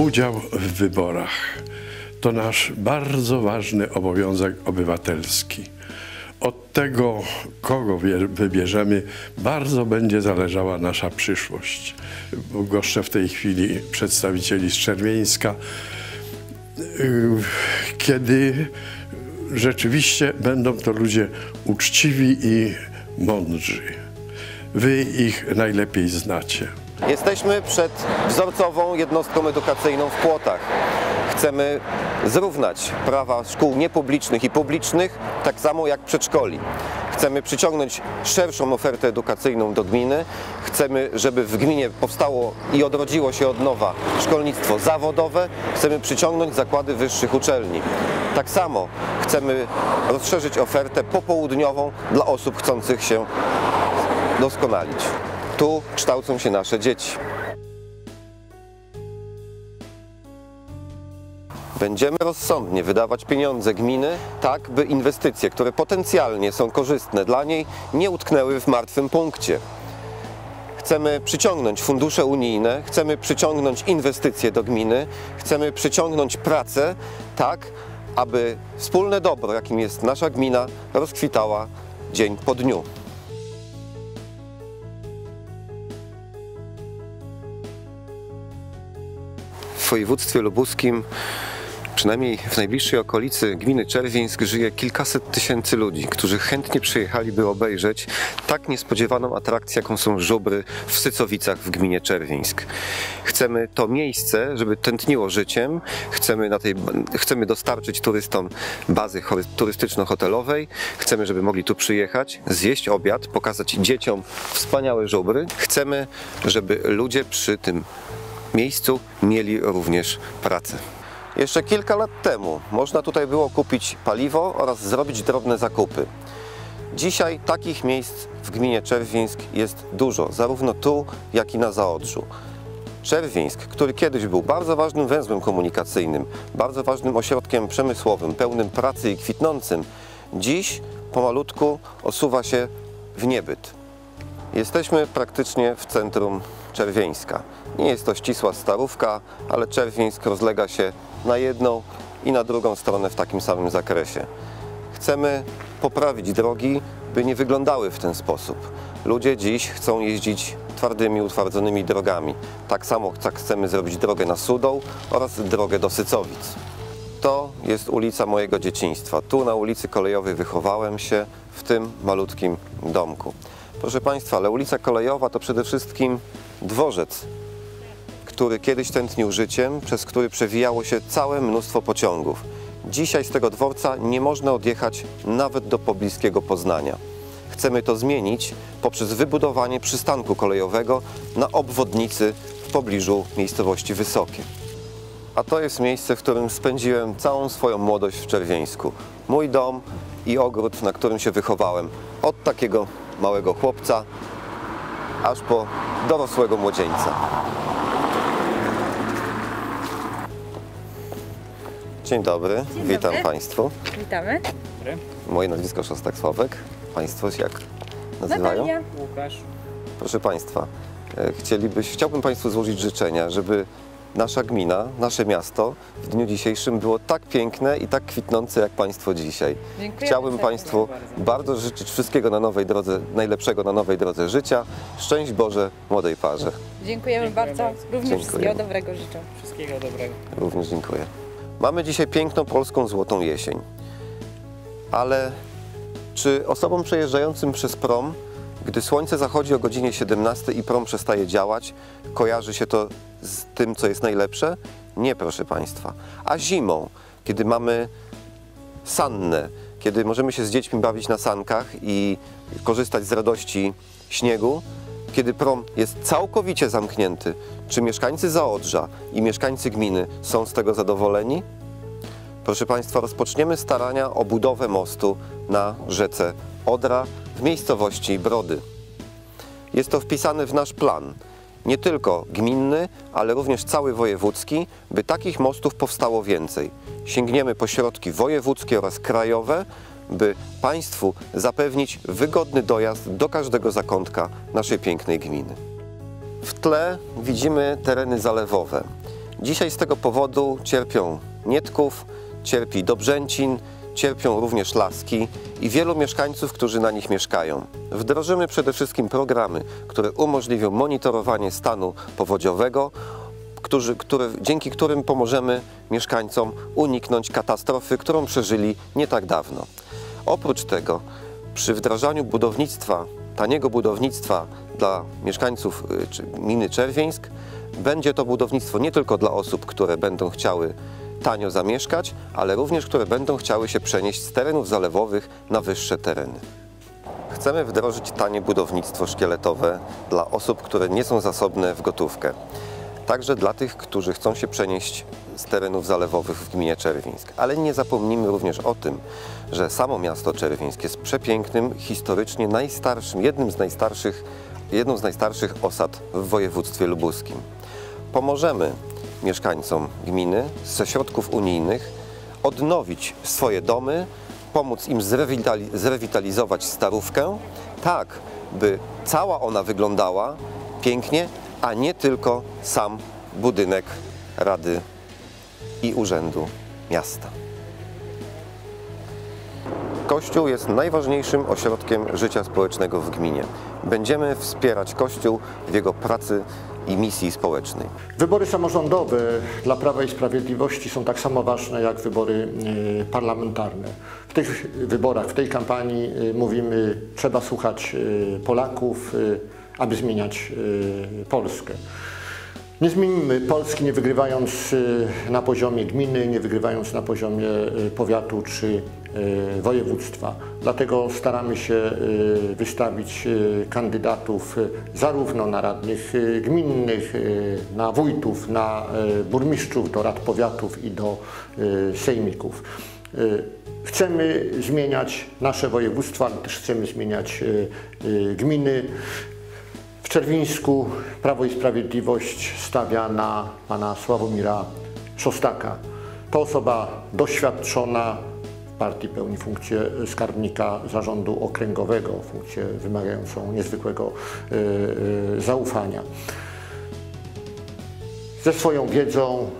Udział w wyborach to nasz bardzo ważny obowiązek obywatelski. Od tego, kogo wybierzemy, bardzo będzie zależała nasza przyszłość. Goszczę w tej chwili przedstawicieli z Czerwieńska, kiedy rzeczywiście będą to ludzie uczciwi i mądrzy. Wy ich najlepiej znacie. Jesteśmy przed wzorcową jednostką edukacyjną w Płotach. Chcemy zrównać prawa szkół niepublicznych i publicznych, tak samo jak przedszkoli. Chcemy przyciągnąć szerszą ofertę edukacyjną do gminy. Chcemy, żeby w gminie powstało i odrodziło się od nowa szkolnictwo zawodowe. Chcemy przyciągnąć zakłady wyższych uczelni. Tak samo chcemy rozszerzyć ofertę popołudniową dla osób chcących się doskonalić. Tu kształcą się nasze dzieci. Będziemy rozsądnie wydawać pieniądze gminy, tak by inwestycje, które potencjalnie są korzystne dla niej, nie utknęły w martwym punkcie. Chcemy przyciągnąć fundusze unijne, chcemy przyciągnąć inwestycje do gminy, chcemy przyciągnąć pracę tak, aby wspólne dobro, jakim jest nasza gmina, rozkwitała dzień po dniu. W województwie lubuskim, przynajmniej w najbliższej okolicy gminy Czerwieńsk, żyje kilkaset tysięcy ludzi, którzy chętnie przyjechaliby obejrzeć tak niespodziewaną atrakcję, jaką są żubry w Sycowicach w gminie Czerwieńsk. Chcemy to miejsce, żeby tętniło życiem, chcemy, na tej, chcemy dostarczyć turystom bazy turystyczno-hotelowej, chcemy, żeby mogli tu przyjechać, zjeść obiad, pokazać dzieciom wspaniałe żubry. Chcemy, żeby ludzie przy tym miejscu mieli również pracę. Jeszcze kilka lat temu można tutaj było kupić paliwo oraz zrobić drobne zakupy. Dzisiaj takich miejsc w gminie Czerwińsk jest dużo, zarówno tu, jak i na Zaodrzu. Czerwińsk, który kiedyś był bardzo ważnym węzłem komunikacyjnym, bardzo ważnym ośrodkiem przemysłowym, pełnym pracy i kwitnącym, dziś pomalutku osuwa się w niebyt. Jesteśmy praktycznie w centrum Czerwieńska. Nie jest to ścisła starówka, ale Czerwieńsk rozlega się na jedną i na drugą stronę w takim samym zakresie. Chcemy poprawić drogi, by nie wyglądały w ten sposób. Ludzie dziś chcą jeździć twardymi, utwardzonymi drogami. Tak samo tak chcemy zrobić drogę na Sudą oraz drogę do Sycowic. To jest ulica mojego dzieciństwa. Tu na ulicy Kolejowej wychowałem się, w tym malutkim domku. Proszę Państwa, ale ulica Kolejowa to przede wszystkim dworzec, który kiedyś tętnił życiem, przez który przewijało się całe mnóstwo pociągów. Dzisiaj z tego dworca nie można odjechać nawet do pobliskiego Poznania. Chcemy to zmienić poprzez wybudowanie przystanku kolejowego na obwodnicy w pobliżu miejscowości Wysokie. A to jest miejsce, w którym spędziłem całą swoją młodość w Czerwieńsku. Mój dom i ogród, na którym się wychowałem. Od takiego małego chłopca, aż po dorosłego młodzieńca. Dzień dobry, witam dobry. Państwu. Witamy. Moje nazwisko Szostak Sławek. Państwo się jak nazywają? Natalia. Łukasz. Proszę Państwa, e, chcielibyś, chciałbym Państwu złożyć życzenia, żeby nasza gmina, nasze miasto w dniu dzisiejszym było tak piękne i tak kwitnące jak Państwo dzisiaj. Dziękujemy Chciałbym. Państwu bardzo życzyć wszystkiego na nowej drodze, najlepszego na nowej drodze życia. Szczęść Boże młodej parze. Dziękujemy Dziękuję bardzo. bardzo. Również Dziękuję. wszystkiego dobrego życzę. Wszystkiego dobrego. Również dziękuję. Mamy dzisiaj piękną polską złotą jesień. Ale czy osobom przejeżdżającym przez prom, gdy słońce zachodzi o godzinie 17 i prom przestaje działać, kojarzy się to z tym, co jest najlepsze? Nie, proszę Państwa. A zimą, kiedy mamy sannę, kiedy możemy się z dziećmi bawić na sankach i korzystać z radości śniegu, kiedy prom jest całkowicie zamknięty, czy mieszkańcy Zaodrza i mieszkańcy gminy są z tego zadowoleni? Proszę Państwa, rozpoczniemy starania o budowę mostu na rzece Odra w miejscowości Brody. Jest to wpisane w nasz plan, nie tylko gminny, ale również cały wojewódzki, by takich mostów powstało więcej. Sięgniemy po środki wojewódzkie oraz krajowe, by Państwu zapewnić wygodny dojazd do każdego zakątka naszej pięknej gminy. W tle widzimy tereny zalewowe. Dzisiaj z tego powodu cierpią Nietków, cierpi Dobrzęcin, cierpią również Laski i wielu mieszkańców, którzy na nich mieszkają. Wdrożymy przede wszystkim programy, które umożliwią monitorowanie stanu powodziowego, którzy, dzięki którym pomożemy mieszkańcom uniknąć katastrofy, którą przeżyli nie tak dawno. Oprócz tego, przy wdrażaniu budownictwa, taniego budownictwa dla mieszkańców y, gminy Czerwieńsk, będzie to budownictwo nie tylko dla osób, które będą chciały tanio zamieszkać, ale również które będą chciały się przenieść z terenów zalewowych na wyższe tereny. Chcemy wdrożyć tanie budownictwo szkieletowe dla osób, które nie są zasobne w gotówkę. Także dla tych, którzy chcą się przenieść z terenów zalewowych w gminie Czerwińsk. Ale nie zapomnijmy również o tym, że samo miasto Czerwińsk jest przepięknym, historycznie najstarszym, jednym z najstarszych, jedną z najstarszych osad w województwie lubuskim. Pomożemy mieszkańcom gminy ze środków unijnych odnowić swoje domy, pomóc im zrewitali- zrewitalizować starówkę, tak by cała ona wyglądała pięknie, a nie tylko sam budynek Rady i Urzędu Miasta. Kościół jest najważniejszym ośrodkiem życia społecznego w gminie. Będziemy wspierać Kościół w jego pracy i misji społecznej. Wybory samorządowe dla Prawa i Sprawiedliwości są tak samo ważne jak wybory y, parlamentarne. W tych wyborach, w tej kampanii y, mówimy, trzeba słuchać y, Polaków, aby zmieniać Polskę. Nie zmienimy Polski nie wygrywając y, na poziomie gminy, nie wygrywając na poziomie y, powiatu czy y, województwa. Dlatego staramy się wystawić kandydatów zarówno na radnych gminnych, na wójtów, na burmistrzów, do rad powiatów i do sejmików. Chcemy zmieniać nasze województwa, ale też chcemy zmieniać gminy. Czerwińsku Prawo i Sprawiedliwość stawia na pana Sławomira Szostaka. To osoba doświadczona partii pełni funkcję skarbnika zarządu okręgowego, funkcję wymagającą niezwykłego y, y, zaufania. Ze swoją wiedzą,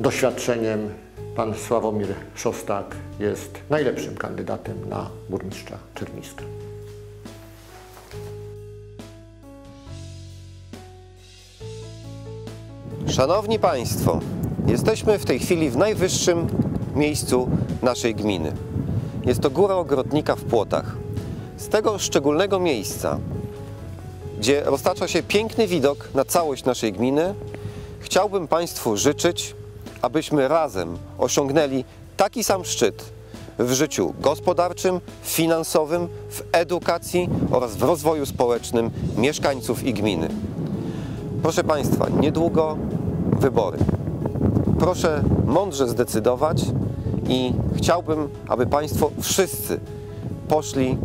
doświadczeniem pan Sławomir Szostak jest najlepszym kandydatem na burmistrza Czerwińska. Szanowni Państwo, jesteśmy w tej chwili w najwyższym miejscu naszej gminy. Jest to Góra Ogrodnika w Płotach. Z tego szczególnego miejsca, gdzie roztacza się piękny widok na całość naszej gminy, chciałbym Państwu życzyć, abyśmy razem osiągnęli taki sam szczyt w życiu gospodarczym, finansowym, w edukacji oraz w rozwoju społecznym mieszkańców i gminy. Proszę Państwa, niedługo wybory. Proszę mądrze zdecydować i chciałbym, aby Państwo wszyscy poszli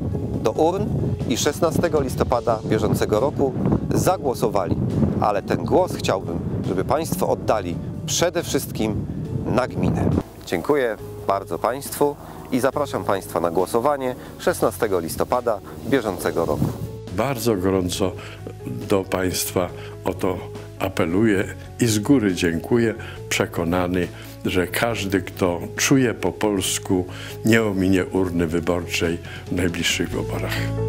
do urn i 16 listopada bieżącego roku zagłosowali. Ale ten głos chciałbym, żeby Państwo oddali przede wszystkim na gminę. Dziękuję bardzo Państwu i zapraszam Państwa na głosowanie 16 listopada bieżącego roku. Bardzo gorąco do Państwa o to apeluję i z góry dziękuję, przekonany, że każdy, kto czuje po polsku, nie ominie urny wyborczej w najbliższych wyborach.